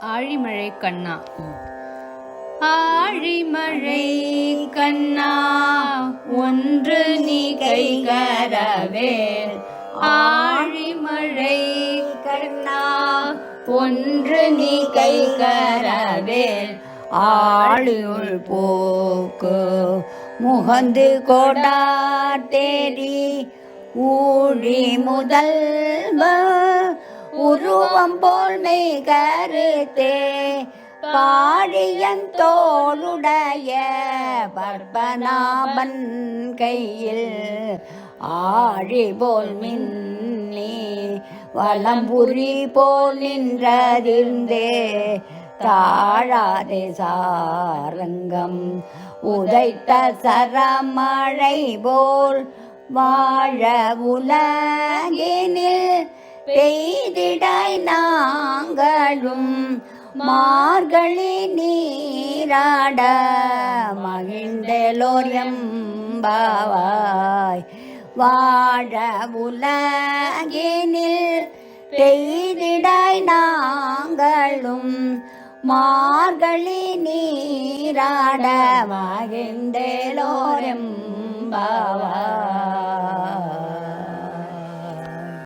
ஆழிமழை கண்ணா. ஆழிமழை கண்ணா ஒன்று நீ கைகரவேல் ஆழிமழை கண்ணா ஒன்று நீ கைகரவேல் ஆளுள் போக்கு முகந்து கொடா தேடி ஊழி முதல்வ உருவம் போல் மெய் கருத்தே பாடியன் தோளுடைய பற்பனாபன் கையில் ஆழி போல் மின்னி வலம்புரி போல் நின்றதிர்ந்தே தாழாதே சாரங்கம் உதைத்த சரமழை போல் வாழ உலகினில் பெய் பெய்திடாய் நாங்களும் மார்கழி நீராட மகிழ்ந்தலோர் எம்பாவாய். வாழ உலகினில் பெய்திடாய் நாங்களும் மார்கழி நீராட மகிழ்ந்தலோர் மகிழ்ந்தலோரியம்பாவாய்